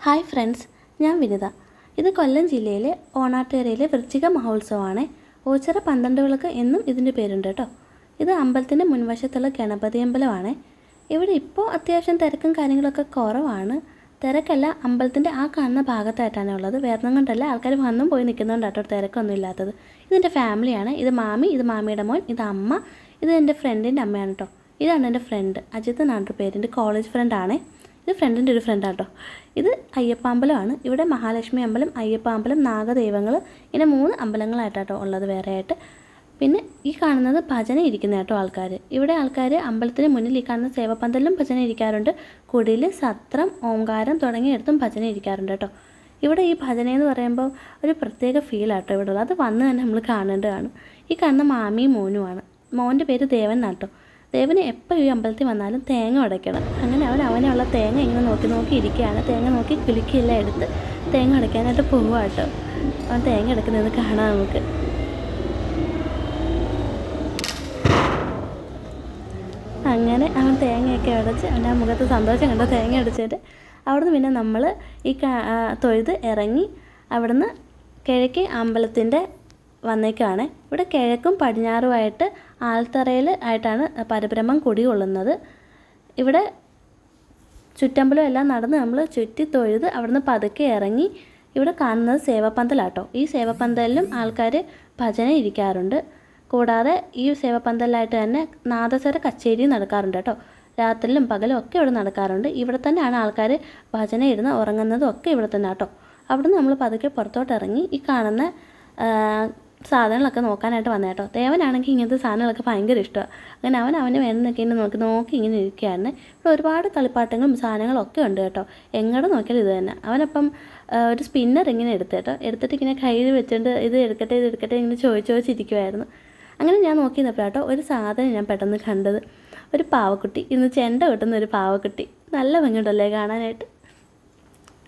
Hi friends ഞാൻ വിനിത. ഇത് കൊല്ലം ജില്ലയിലെ ഓണാട്ടേരയിലെ വൃശ്ചിക മഹോത്സവമാണ്. ഓച്ചിറ പന്ത്രണ്ട് വിളക്ക് എന്നും ഇതിന്റെ പേരുണ്ട് കേട്ടോ. ഇത് അമ്പലത്തിന്റെ മുൻവശത്തുള്ള ഗണപതി അമ്പലമാണ്. ഇവിടെ ഇപ്പോൾ അത്യാവശ്യം തിരക്കും കാര്യങ്ങളൊക്കെ കുറവാണ്. തിരക്കല്ല അമ്പലത്തിന്റെ ആ കാണുന്ന ഭാഗത്തായിട്ടാണ് ഉള്ളത്. വേറെ കൊണ്ടല്ല ആൾക്കാർ വന്നും പോയി നിൽക്കുന്നുണ്ട് കേട്ടോ തിരക്കൊന്നും ഇല്ലാത്തത്. ഇതെന്റെ ഫാമിലിയാണ്. ഇത് മാമി ഇത് മാമിയുടെ മോൻ ഇത് അമ്മ ഇത് എന്റെ ഫ്രണ്ടിന്റെ അമ്മയാണ് കേട്ടോ. ഇതാണ് എന്റെ ഫ്രണ്ട് അജിത് എന്നാണ് പേര്. എന്റെ കോളേജ് ഫ്രണ്ടാണേ. ഇത് ഫ്രണ്ടിന്റെ ഒരു ഫ്രണ്ടാണ് കേട്ടോ ഇത് അയ്യപ്പാമ്പലമാണ്. ഇവിടെ മഹാലക്ഷ്മി അമ്പലം അയ്യപ്പാമ്പലം നാഗദൈവങ്ങൾ ഇങ്ങനെ മൂന്ന് അമ്പലങ്ങളായിട്ടാട്ടോ ഉള്ളത് വേറെ ആയിട്ട് പിന്നെ ഈ കാണുന്നത് ഭജന ഇരിക്കുന്ന കേട്ടോ ആൾക്കാർ ഇവിടെ ആൾക്കാർ അമ്പലത്തിന് മുന്നിൽ ഈ കാണുന്ന സേവപ്പന്തലിലും ഭജന ഇരിക്കാറുണ്ട്. കുടിൽ സത്രം ഓങ്കാരം തുടങ്ങിയിടത്തും ഭജന ഇരിക്കാറുണ്ട് കേട്ടോ. ഇവിടെ ഈ ഭജന എന്ന് പറയുമ്പോൾ ഒരു പ്രത്യേക ഫീലാട്ടോ ഇവിടെ ഉള്ളത്. അത് വന്ന് തന്നെ നമ്മൾ കാണേണ്ടതാണ്. ഈ കാണുന്ന മാമിയും മോനുമാണ്. മോന്റെ പേര് ദേവൻ എന്നാട്ടോ. ദേവന് എപ്പോൾ ഈ അമ്പലത്തിൽ വന്നാലും തേങ്ങ ഉടയ്ക്കണം. അങ്ങനെ അവൻ അവനുള്ള തേങ്ങ ഇങ്ങനെ നോക്കി നോക്കി ഇരിക്കുകയാണ്. തേങ്ങ നോക്കി കിളിക്കെല്ലാം എടുത്ത് തേങ്ങ ഉടയ്ക്കാനായിട്ട് പോവുക കേട്ടോ. അവൻ തേങ്ങ എടുക്കുന്നത് കാണാം നമുക്ക്. അങ്ങനെ അവൻ തേങ്ങയൊക്കെ ഉടച്ച് അവന്റെ ആ മുഖത്ത് സന്തോഷം കണ്ടോ തേങ്ങ അടിച്ചിട്ട് അവിടുന്ന് പിന്നെ നമ്മൾ ഈ തൊഴുത് ഇറങ്ങി അവിടുന്ന് കിഴക്കേ അമ്പലത്തിന്റെ വന്നേക്കാണ്. ഇവിടെ കിഴക്കും പടിഞ്ഞാറുമായിട്ട് ആൽത്തറയിൽ ആയിട്ടാണ് പരബ്രഹ്മം കുടികൊള്ളുന്നത്. ഇവിടെ ചുറ്റമ്പലം എല്ലാം നടന്ന് നമ്മൾ ചുറ്റി തൊഴുത് അവിടുന്ന് പതുക്കെ ഇറങ്ങി ഇവിടെ കാണുന്നത് സേവപ്പന്തലാട്ടോ ഈ സേവപ്പന്തലിലും ആൾക്കാർ ഭജന ഇരിക്കാറുണ്ട്. കൂടാതെ ഈ സേവപ്പന്തലിലായിട്ട് തന്നെ നാദസ്വര കച്ചേരി നടക്കാറുണ്ട് കേട്ടോ. രാത്രിയിലും പകലും ഒക്കെ ഇവിടെ നടക്കാറുണ്ട്. ഇവിടെ തന്നെയാണ് ആൾക്കാർ ഭജന ഇരുന്ന് ഉറങ്ങുന്നതും ഒക്കെ ഇവിടെ തന്നെ കേട്ടോ. അവിടുന്ന് നമ്മൾ പതുക്കെ പുറത്തോട്ട് ഇറങ്ങി ഈ കാണുന്ന സാധനങ്ങളൊക്കെ നോക്കാനായിട്ട് വന്നത് കേട്ടോ. ദേവനാണെങ്കിൽ ഇങ്ങനത്തെ സാധനങ്ങളൊക്കെ ഭയങ്കര ഇഷ്ടമാണ് അങ്ങനെ അവൻ അവന് വേണമെന്നൊക്കെ ഇങ്ങനെ നോക്കി നോക്കി ഇങ്ങനെ ഇരിക്കുകയാണ് ഇവിടെ ഒരുപാട് കളിപ്പാട്ടങ്ങളും സാധനങ്ങളും ഒക്കെ ഉണ്ട് കേട്ടോ. എങ്ങോട്ട് നോക്കിയാലും ഇത് തന്നെ. അവനപ്പം ഒരു സ്പിന്നർ ഇങ്ങനെ എടുത്ത് കേട്ടോ. എടുത്തിട്ട് ഇങ്ങനെ കയ്യിൽ വെച്ചിട്ട് ഇത് എടുക്കട്ടെ ഇത് എടുക്കട്ടെ ഇങ്ങനെ ചോദിച്ചു ചോദിച്ചിരിക്കുമായിരുന്നു അങ്ങനെ ഞാൻ നോക്കി നിന്നപ്പോഴാട്ടോ ഒരു സാധനം ഞാൻ പെട്ടെന്ന് കണ്ടത്. ഒരു പാവക്കുട്ടി. ഇന്ന് ചെണ്ട കിട്ടുന്ന ഒരു പാവക്കുട്ടി. നല്ല ഭംഗിയുണ്ടല്ലേ കാണാനായിട്ട്?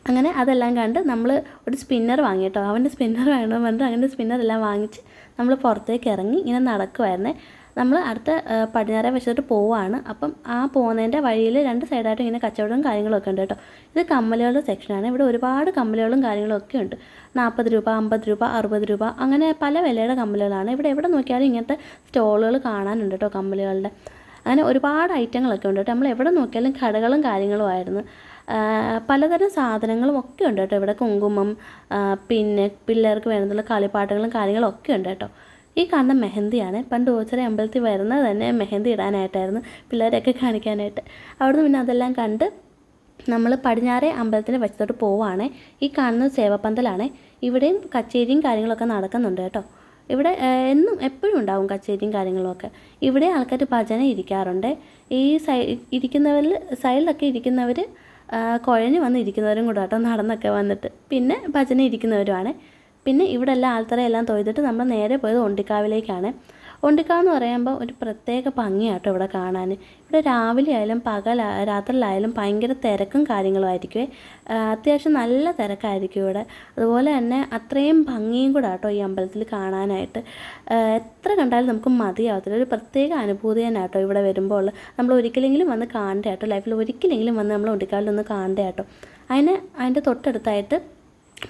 അങ്ങനെ അതെല്ലാം കണ്ട് നമ്മൾ ഒരു സ്പിന്നർ വാങ്ങി കേട്ടോ. അവന്റെ സ്പിന്നർ വേണമെന്ന് പറഞ്ഞിട്ട് അങ്ങനെ സ്പിന്നർ എല്ലാം വാങ്ങിച്ച് നമ്മൾ പുറത്തേക്ക് ഇറങ്ങി ഇങ്ങനെ നടക്കുമായിരുന്നേ നമ്മൾ അടുത്ത പടിഞ്ഞാറേ വശത്തോട്ട് പോവാണ്. അപ്പം ആ പോകുന്നതിന്റെ വഴിയിൽ രണ്ട് സൈഡായിട്ട് ഇങ്ങനെ കച്ചവടവും കാര്യങ്ങളൊക്കെ ഉണ്ട് കേട്ടോ. ഇത് കമ്മലുകളുടെ സെക്ഷനാണ് ഇവിടെ ഒരുപാട് കമ്മലുകളും കാര്യങ്ങളും ഒക്കെ ഉണ്ട്. നാൽപ്പത് രൂപ അമ്പത് രൂപ അറുപത് രൂപ അങ്ങനെ പല വിലയുടെ കമ്മലുകളാണ്. ഇവിടെ എവിടെ നോക്കിയാലും ഇങ്ങനത്തെ സ്റ്റോളുകൾ കാണാനുണ്ട് കേട്ടോ കമ്മലുകളുടെ. അങ്ങനെ ഒരുപാട് ഐറ്റങ്ങളൊക്കെ ഉണ്ട് കേട്ടോ. നമ്മൾ എവിടെ നോക്കിയാലും കടകളും കാര്യങ്ങളുമായിരുന്നു പലതരം സാധനങ്ങളും ഒക്കെ ഉണ്ട് കേട്ടോ. ഇവിടെ കുങ്കുമം പിന്നെ പിള്ളേർക്ക് വേണ്ടുന്ന കളിപ്പാട്ടങ്ങളും കാര്യങ്ങളും ഒക്കെ ഉണ്ട് കേട്ടോ. ഈ കാണുന്ന മെഹന്തിയാണ്. പണ്ട് ഓച്ചറ അമ്പലത്തിൽ വരുന്നത് തന്നെ മെഹന്തി ഇടാനായിട്ടായിരുന്നു പിള്ളേരെയൊക്കെ കാണിക്കാനായിട്ട്. അവിടുന്ന് പിന്നെ അതെല്ലാം കണ്ട് നമ്മൾ പടിഞ്ഞാറേ അമ്പലത്തിന്റെ വശത്തോട്ട് പോവുകയാണ് ഈ കാണുന്നത് സേവപ്പന്തലാണ് ഇവിടെയും കച്ചേരിയും കാര്യങ്ങളൊക്കെ നടക്കുന്നുണ്ട് കേട്ടോ. ഇവിടെ എന്നും എപ്പോഴും ഉണ്ടാവും കച്ചേരിയും കാര്യങ്ങളുമൊക്കെ ഇവിടെ ആൾക്കാർ ഭജന ഇരിക്കാറുണ്ട്. ഈ സൈ ഇരിക്കുന്നവരിൽ സൈഡിലൊക്കെ ഇരിക്കുന്നവർ കുഴഞ്ഞ് വന്ന് ഇരിക്കുന്നവരും കൂടെ കേട്ടോ നടന്നൊക്കെ വന്നിട്ട്. പിന്നെ ഭജന ഇരിക്കുന്നവരുമാണ്. പിന്നെ ഇവിടെ എല്ലാം ആൾത്തറയെല്ലാം തൊഴുതിട്ട് നമ്മൾ നേരെ പോയത് ഒണ്ടിക്കാവിലേക്കാണ് ഒണ്ടിക്കാവ് എന്ന് പറയുമ്പോൾ ഒരു പ്രത്യേക ഭംഗിയാട്ടോ ഇവിടെ കാണാൻ ഇവിടെ രാവിലെ ആയാലും പകൽ രാത്രിയിലായാലും ഭയങ്കര തിരക്കും കാര്യങ്ങളും ആയിരിക്കും ആ, അത്യാവശ്യം നല്ല തിരക്കായിരിക്കും ഇവിടെ. അതുപോലെ തന്നെ അത്രയും ഭംഗിയും കൂടെ ആട്ടോ ഈ അമ്പലത്തിൽ കാണാനായിട്ട്. എത്ര കണ്ടാലും നമുക്ക് മതിയാവത്തില്ല. ഒരു പ്രത്യേക അനുഭൂതി തന്നെ ആട്ടോ ഇവിടെ വരുമ്പോൾ നമ്മൾ ഒരിക്കലെങ്കിലും വന്ന് കാണേണ്ട ആട്ടോ? ലൈഫിൽ ഒരിക്കലെങ്കിലും വന്ന് നമ്മൾ ഒണ്ടിക്കാവിലൊന്ന് കാണണ്ടേ ആട്ടോ? അതിന് അതിന്റെ തൊട്ടടുത്തായിട്ട്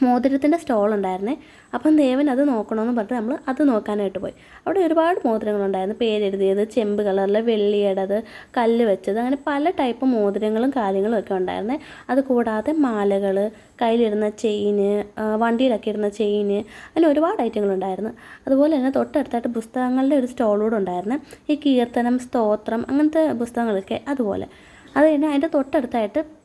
മോതിരത്തിന്റെ സ്റ്റോൾ ഉണ്ടായിരുന്നേ അപ്പം ദേവൻ അത് നോക്കണമെന്ന് പറഞ്ഞിട്ട് നമ്മൾ അത് നോക്കാനായിട്ട് പോയി. അവിടെ ഒരുപാട് മോതിരങ്ങളുണ്ടായിരുന്നു. പേരെഴുതിയത് ചെമ്പ് കളറിൽ വെള്ളിയുടേത് കല്ല് വെച്ചത് അങ്ങനെ പല ടൈപ്പ് മോതിരങ്ങളും കാര്യങ്ങളും ഒക്കെ ഉണ്ടായിരുന്നേ. അത് കൂടാതെ മാലകൾ കയ്യിലിടുന്ന ചെയിന് വണ്ടിയിലൊക്കെ ഇടുന്ന ചെയിന് അങ്ങനെ ഒരുപാട് ഐറ്റങ്ങളുണ്ടായിരുന്നു. അതുപോലെ തന്നെ തൊട്ടടുത്തായിട്ട് പുസ്തകങ്ങളുടെ ഒരു സ്റ്റോളൂടെ ഉണ്ടായിരുന്നു. ഈ കീർത്തനം സ്തോത്രം അങ്ങനത്തെ പുസ്തകങ്ങളൊക്കെ അതുപോലെ. അത് കഴിഞ്ഞാൽ അതിന്റെ തൊട്ടടുത്തായിട്ട്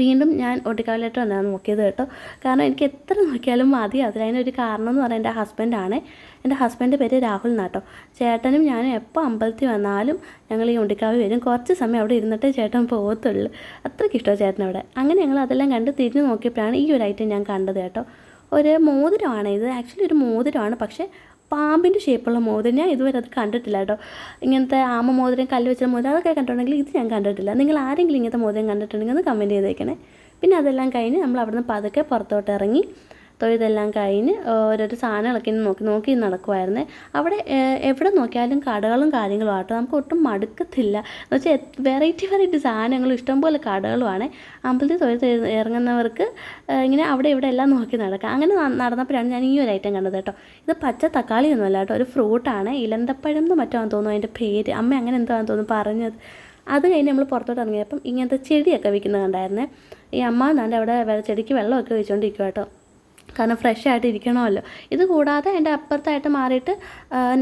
വീണ്ടും ഞാൻ ഒട്ടിക്കാവിലായിട്ട് വന്നാണ് നോക്കിയത് കേട്ടോ. കാരണം എനിക്ക് എത്ര നോക്കിയാലും മതി. അതിനൊരു കാരണം എന്ന് പറയുന്നത് എന്റെ ഹസ്ബൻഡാണ് എന്റെ ഹസ്ബൻഡ് പേര് രാഹുൽ എന്നാട്ടോ ചേട്ടനും ഞാനും എപ്പോൾ അമ്പലത്തിൽ വന്നാലും ഞങ്ങൾ ഈ ഉണ്ടിക്കാവ് വരും. കുറച്ച് സമയം അവിടെ ഇരുന്നിട്ടേ ചേട്ടൻ പോകത്തുള്ളൂ അത്രയ്ക്ക് ഇഷ്ടമാണ് ചേട്ടൻ അവിടെ. അങ്ങനെ ഞങ്ങൾ അതെല്ലാം കണ്ട് തിരിഞ്ഞ് നോക്കിയപ്പോഴാണ് ഈ ഒരു ഐറ്റം ഞാൻ കണ്ടത് കേട്ടോ. ഒരു മോതിരമാണ് ഇത്. ആക്ച്വലി ഒരു മോതിരമാണ്. പക്ഷേ പാമ്പിന്റെ ഷേപ്പുള്ള മോതിരം. ഞാൻ ഇതുവരെ അത് കണ്ടിട്ടില്ല കേട്ടോ. ഇങ്ങനത്തെ ആമ മോതിരം കല്ല് വെച്ച മോതിരം അതൊക്കെ കണ്ടിട്ടുണ്ടെങ്കിൽ ഇത് ഞാൻ കണ്ടിട്ടില്ല. നിങ്ങൾ ആരെങ്കിലും ഇങ്ങനത്തെ മോതിരം കണ്ടിട്ടുണ്ടെങ്കിൽ ഒന്ന് കമന്റ് ചെയ്തേക്കണേ. പിന്നെ അതെല്ലാം കഴിഞ്ഞ് നമ്മൾ അവിടുന്ന് പതുക്കെ പുറത്തോട്ട് ഇറങ്ങി തൊഴുതെല്ലാം കഴിഞ്ഞ് ഓരോരോ സാധനങ്ങളൊക്കെ നോക്കി നോക്കി നടക്കുമായിരുന്നേ അവിടെ എവിടെ നോക്കിയാലും കടകളും കാര്യങ്ങളും ആട്ടോ. നമുക്ക് ഒട്ടും മടുക്കത്തില്ല. എന്ന് വെച്ചാൽ വെറൈറ്റി വെറൈറ്റി സാധനങ്ങളും ഇഷ്ടംപോലെ കടകളുമാണ് അമ്പലത്തിൽ തൊഴിൽ ഇറങ്ങുന്നവർക്ക് ഇങ്ങനെ അവിടെ ഇവിടെ എല്ലാം നോക്കി നടക്കാം. അങ്ങനെ നടന്നപ്പോഴാണ് ഞാൻ ഈ ഒരു ഐറ്റം കണ്ടത് കേട്ടോ. ഇത് പച്ച തക്കാളി ഒന്നുമല്ല കേട്ടോ. ഒരു ഫ്രൂട്ടാണ്. ഇലന്തപ്പഴം എന്ന് മറ്റോ തോന്നുന്നു അതിന്റെ പേര്. അമ്മ അങ്ങനെ എന്താണെന്ന് തോന്നുന്നു പറഞ്ഞത്. അത് കഴിഞ്ഞ് നമ്മൾ പുറത്തോട്ട് ഇറങ്ങിയപ്പം ഇങ്ങനത്തെ ചെടിയൊക്കെ വിൽക്കുന്നത് കണ്ടായിരുന്നേ. ഈ അമ്മ എന്നാണ്ട് അവിടെ ചെടിക്ക് വെള്ളമൊക്കെ ഒഴിച്ചുകൊണ്ടിരിക്കുക കേട്ടോ. കാരണം ഫ്രഷ് ആയിട്ട് ഇരിക്കണമല്ലോ. ഇത് കൂടാതെ എന്റെ അപ്പുറത്തായിട്ട് മാറിയിട്ട്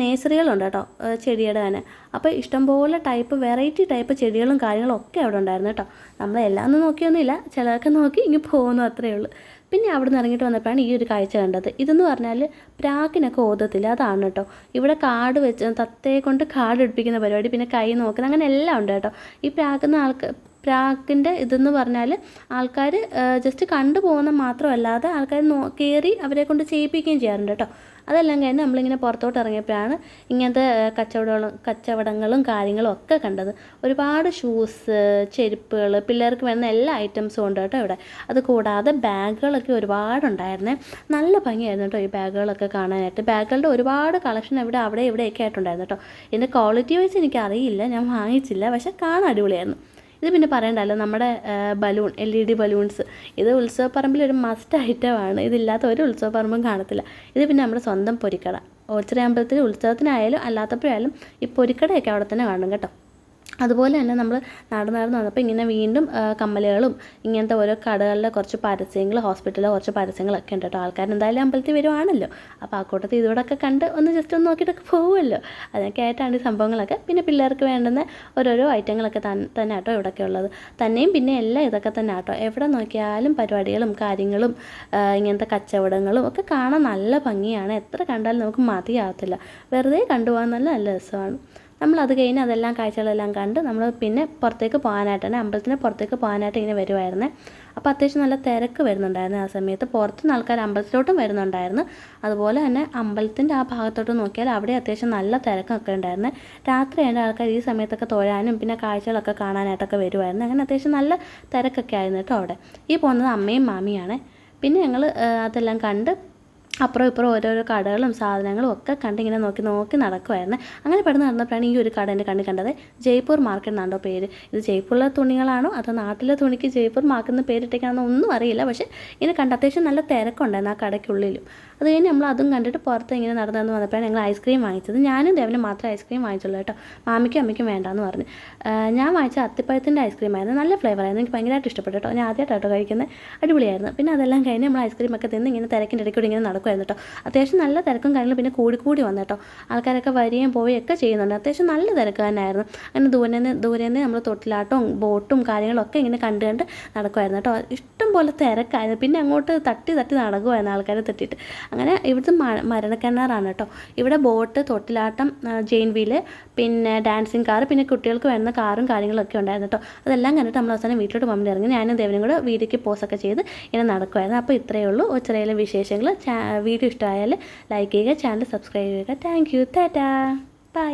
നേഴ്സറികളുണ്ട് കേട്ടോ ചെടിയുടെ തന്നെ അപ്പോൾ ഇഷ്ടംപോലെ ടൈപ്പ് വെറൈറ്റി ടൈപ്പ് ചെടികളും കാര്യങ്ങളും ഒക്കെ അവിടെ ഉണ്ടായിരുന്നു കേട്ടോ. നമ്മൾ എല്ലാം ഒന്നും നോക്കിയൊന്നുമില്ല ചിലതൊക്കെ നോക്കി ഇങ്ങനെ പോകുന്നു അത്രയേ ഉള്ളൂ. പിന്നെ അവിടെ നിന്ന് ഇറങ്ങിയിട്ട് വന്നപ്പോഴാണ് ഈ ഒരു കാഴ്ച കണ്ടത്. ഇതെന്ന് പറഞ്ഞാൽ പ്രാക്കിനൊക്കെ ഓതത്തില്ല അതാണ് കേട്ടോ. ഇവിടെ കാട് വെച്ച് തത്തയെ കൊണ്ട് കാട് എടുപ്പിക്കുന്ന പരിപാടി പിന്നെ കൈ നോക്കുന്ന അങ്ങനെ എല്ലാം ഉണ്ട് കേട്ടോ. ഈ പ്രാക്കുന്ന ആൾക്ക് പ്രാക്കിന്റെ ഇതെന്ന് പറഞ്ഞാൽ ആൾക്കാർ ജസ്റ്റ് കണ്ടു പോകുന്ന മാത്രമല്ലാതെ ആൾക്കാർ നോ കയറി അവരെ കൊണ്ട് ചെയ്യിപ്പിക്കുകയും ചെയ്യാറുണ്ട് കേട്ടോ. അതെല്ലാം കഴിഞ്ഞ് നമ്മളിങ്ങനെ പുറത്തോട്ട് ഇറങ്ങിയപ്പോഴാണ് ഇങ്ങനത്തെ കച്ചവടങ്ങളും കച്ചവടങ്ങളും കാര്യങ്ങളും ഒക്കെ കണ്ടത്. ഒരുപാട് ഷൂസ് ചെരുപ്പുകൾ പിള്ളേർക്ക് വേണ്ട എല്ലാ ഐറ്റംസും ഉണ്ട് കേട്ടോ ഇവിടെ. അത് കൂടാതെ ബാഗുകളൊക്കെ ഒരുപാടുണ്ടായിരുന്നേ. നല്ല ഭംഗിയായിരുന്നു കേട്ടോ ഈ ബാഗുകളൊക്കെ കാണാനായിട്ട്. ബാഗുകളുടെ ഒരുപാട് കളക്ഷൻ ഇവിടെ അവിടെ ഇവിടെയൊക്കെ ആയിട്ടുണ്ടായിരുന്നു കേട്ടോ. ഇതിന്റെ ക്വാളിറ്റി വൈസ് എനിക്കറിയില്ല ഞാൻ വാങ്ങിച്ചില്ല പക്ഷേ കാണാൻ അടിപൊളിയായിരുന്നു. ഇത് പിന്നെ പറയണ്ടല്ലോ നമ്മുടെ balloon L E D balloons ഇത് ഉത്സവപ്പറമ്പിൽ ഒരു മസ്റ്റ് ഐറ്റമാണ് ഇതില്ലാത്ത ഒരു ഉത്സവപ്പറമ്പും കാണത്തില്ല. ഇത് പിന്നെ നമ്മുടെ സ്വന്തം പൊരിക്കട. ഓച്ചിറ അമ്പലത്തിൽ ഉത്സവത്തിനായാലും അല്ലാത്തപ്പോഴായാലും ഈ പൊരിക്കടയൊക്കെ അവിടെ തന്നെ കാണും കേട്ടോ. അതുപോലെ തന്നെ നമ്മൾ നടന്ന് നടന്ന് വന്നപ്പോൾ ഇങ്ങനെ വീണ്ടും കമ്മലുകളും ഇങ്ങനത്തെ ഓരോ കടകളിലെ കുറച്ച് പരസ്യങ്ങൾ ഹോസ്പിറ്റലിലെ കുറച്ച് പരസ്യങ്ങളൊക്കെ ഉണ്ട് കേട്ടോ. ആൾക്കാർ എന്തായാലും അമ്പലത്തിൽ വരുവാണല്ലോ. അപ്പോൾ ആ കൂട്ടത്തിൽ ഇതോടൊക്കെ കണ്ട് ഒന്ന് ജസ്റ്റ് ഒന്ന് നോക്കിയിട്ടൊക്കെ പോകുമല്ലോ അതൊക്കെ ആയിട്ടാണ് ഈ സംഭവങ്ങളൊക്കെ. പിന്നെ പിള്ളേർക്ക് വേണ്ടുന്ന ഓരോരോ ഐറ്റങ്ങളൊക്കെ തന്നെ ആട്ടോ ഇവിടെയൊക്കെ ഉള്ളത്. തന്നെയും പിന്നെ എല്ലാം ഇതൊക്കെ തന്നെ ആട്ടോ എവിടെ നോക്കിയാലും പരിപാടികളും കാര്യങ്ങളും ഇങ്ങനത്തെ കച്ചവടങ്ങളും ഒക്കെ കാണാൻ നല്ല ഭംഗിയാണ്. എത്ര കണ്ടാലും നമുക്ക് മതിയാവത്തില്ല. വെറുതെ കണ്ടുപോകാൻ നല്ല നല്ല രസമാണ്. നമ്മൾ അത് കഴിഞ്ഞ് അതെല്ലാം കാഴ്ചകളെല്ലാം കണ്ട് നമ്മൾ പിന്നെ പുറത്തേക്ക് പോകാനായിട്ടാണ് അമ്പലത്തിന് പുറത്തേക്ക് പോകാനായിട്ട് ഇങ്ങനെ വരുമായിരുന്നു അപ്പോൾ അത്യാവശ്യം നല്ല തിരക്ക് വരുന്നുണ്ടായിരുന്നു ആ സമയത്ത്. പുറത്തുനിന്ന് ആൾക്കാർ അമ്പലത്തിലോട്ടും വരുന്നുണ്ടായിരുന്നു. അതുപോലെ തന്നെ അമ്പലത്തിന്റെ ആ ഭാഗത്തോട്ട് നോക്കിയാൽ അവിടെ അത്യാവശ്യം നല്ല തിരക്കൊക്കെ ഉണ്ടായിരുന്നു. രാത്രി ആയതുകൊണ്ട് ആൾക്കാർ ഈ സമയത്തൊക്കെ തൊഴാനും പിന്നെ കാഴ്ചകളൊക്കെ കാണാനായിട്ടൊക്കെ വരുമായിരുന്നു അങ്ങനെ അത്യാവശ്യം നല്ല തിരക്കൊക്കെ ആയിരുന്നു കേട്ടോ അവിടെ. ഈ പോകുന്നത് അമ്മയും മാമിയാണ്. പിന്നെ ഞങ്ങൾ അതെല്ലാം കണ്ട് അപ്പുറം ഇപ്പുറം ഓരോരോ കടകളും സാധനങ്ങളും ഒക്കെ കണ്ട് ഇങ്ങനെ നോക്കി നോക്കി നടക്കുമായിരുന്നു അങ്ങനെ പെട്ടെന്ന് നടന്നപ്പോഴാണ് ഈ ഒരു കട എന്റെ കണ്ണിൽ കണ്ടത്. ജയ്പൂർ മാർക്കറ്റ് എന്നാണ്ടോ പേര്. ഇത് ജയ്പൂരിലെ തുണികളാണോ അതോ നാട്ടിലെ തുണിക്ക് ജയ്പൂർ മാർക്കറ്റ് എന്ന് പേരിട്ടേക്കാണെന്ന് ഒന്നും അറിയില്ല. പക്ഷേ ഇങ്ങനെ കണ്ട അത്യാവശ്യം നല്ല തിരക്കുണ്ടായിരുന്നു ആ കടയ്ക്കുള്ളിലും. അത് കഴിഞ്ഞ് നമ്മൾ അതും കണ്ടിട്ട് പുറത്ത് ഇങ്ങനെ നടന്നു വന്നപ്പോഴാണ് ഞങ്ങൾ ഐസ്ക്രീം വാങ്ങിച്ചത്. ഞാനും ദേവനും മാത്രം ഐസ്ക്രീം വാങ്ങിച്ചുള്ളൂ കേട്ടോ. മാമിക്കും അമ്മയ്ക്കും വേണ്ടാന്ന് പറഞ്ഞു. ഞാൻ വാങ്ങിച്ച അത്തിപ്പഴത്തിന്റെ ഐസ്ക്രീം ആയിരുന്നു. നല്ല ഫ്ലേവർ ആയിരുന്നു. എനിക്ക് ഭയങ്കരമായിട്ട് ഇഷ്ടപ്പെട്ടു കേട്ടോ. ഞാൻ ആദ്യമായിട്ടോ കഴിക്കുന്നത് അടിപൊളിയായിരുന്നു. പിന്നെ അതെല്ലാം കഴിഞ്ഞ് നമ്മൾ ഐസ്ക്രീം ഒക്കെ തിന്ന് ഇങ്ങനെ തിരക്കിന്റെ ഇടയ്ക്കൂടി ഇങ്ങനെ നടക്കുമായിരുന്നു കേട്ടോ. അത്യാവശ്യം നല്ല തിരക്കും കാര്യങ്ങളും പിന്നെ കൂടി കൂടി വന്നു കേട്ടോ. ആൾക്കാരൊക്കെ വരികയും ഒക്കെ ചെയ്യുന്നുണ്ട്. അത്യാവശ്യം നല്ല തിരക്ക് തന്നെയായിരുന്നു. അങ്ങനെ ദൂരെ നിന്ന് ദൂരെ നിന്ന് നമ്മൾ തൊട്ടിലാട്ടവും ബോട്ടും കാര്യങ്ങളൊക്കെ ഇങ്ങനെ കണ്ട് കണ്ട് നടക്കുമായിരുന്നു കേട്ടോ. ഇഷ്ടം പോലെ തിരക്കായിരുന്നു. പിന്നെ അങ്ങോട്ട് തട്ടി തട്ടി നടക്കുമായിരുന്നു ആൾക്കാരെ തട്ടിയിട്ട്. അങ്ങനെ ഇവിടുത്തെ മരണക്കിണറാണ് കേട്ടോ. ഇവിടെ ബോട്ട് തൊട്ടിലാട്ടം ജെയിൻ വീൽ പിന്നെ ഡാൻസിങ് കാർ പിന്നെ കുട്ടികൾക്ക് വേണ്ട കാറും കാര്യങ്ങളൊക്കെ ഉണ്ടായിരുന്നു കേട്ടോ. അതെല്ലാം കണ്ടിട്ട് നമ്മൾ അവസാനം വീട്ടിലോട്ട് പോകുമ്പോൾ ഇറങ്ങി ഞാനും ദേവനും കൂടെ വീഡിയോക്ക് പോസൊക്കെ ചെയ്ത് ഇങ്ങനെ നടക്കുമായിരുന്നു അപ്പോൾ ഇത്രയേ ഉള്ളൂ. ചെറിയ വിശേഷങ്ങൾ. വീഡിയോ ഇഷ്ടമായാൽ ലൈക്ക് ചെയ്യുക ചാനൽ സബ്സ്ക്രൈബ് ചെയ്യുക. Thank you tata bye